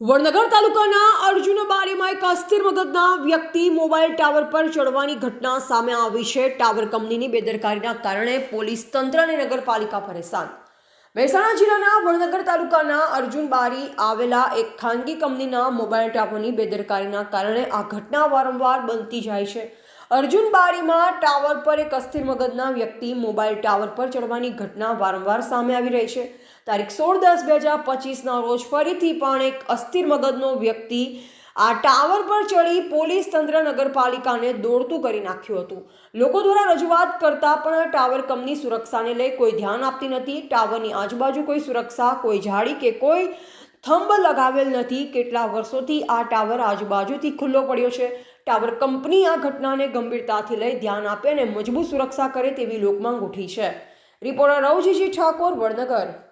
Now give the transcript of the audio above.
વડનગર તાલુકાના અર્જુન બારીમાં એક અસ્થિર મગજના વ્યક્તિ મોબાઈલ ટાવર પર ચડવાની ઘટના સામે આવી છે. ટાવર કંપનીની બેદરકારીના કારણે પોલીસ તંત્ર અને નગરપાલિકા પરેશાન. મહેસાણા જિલ્લાના વડનગર તાલુકાના અર્જુન બારી આવેલા એક ખાનગી કંપનીના મોબાઈલ ટાવરની બેદરકારીના કારણે આ ઘટના વારંવાર બનતી જાય છે. અર્જુન બારીમાં ટાવર પર એક અસ્થિર મગજના વ્યક્તિ મોબાઈલ ટાવર પર ચડવાની ઘટના વારંવાર સામે આવી રહી છે. તારીખ સોળ દસ બે હજાર પચીસના રોજ ફરીથી પણ એક અસ્થિર મગજનો વ્યક્તિ આ ટાવર પર ચડી પોલીસ તંત્ર નગરપાલિકાને દોડતું કરી નાખ્યું હતું. લોકો દ્વારા રજૂઆત કરતા પણ આ ટાવર કંપની સુરક્ષાને લઈ કોઈ ધ્યાન આપતી નથી. ટાવરની આજુબાજુ કોઈ સુરક્ષા, કોઈ ઝાડી કે કોઈ થંભ લગાવેલ નથી. કેટલા વર્ષોથી આ ટાવર આજુબાજુથી ખુલ્લો પડ્યો છે. ટાવર કંપની આ ઘટનાને ગંભીરતાથી લઈ ધ્યાન આપે અને મજબૂત સુરક્ષા કરે તેવી લોકમાંગ ઉઠી છે. રિપોર્ટર રવજીજી ઠાકોર, વડનગર.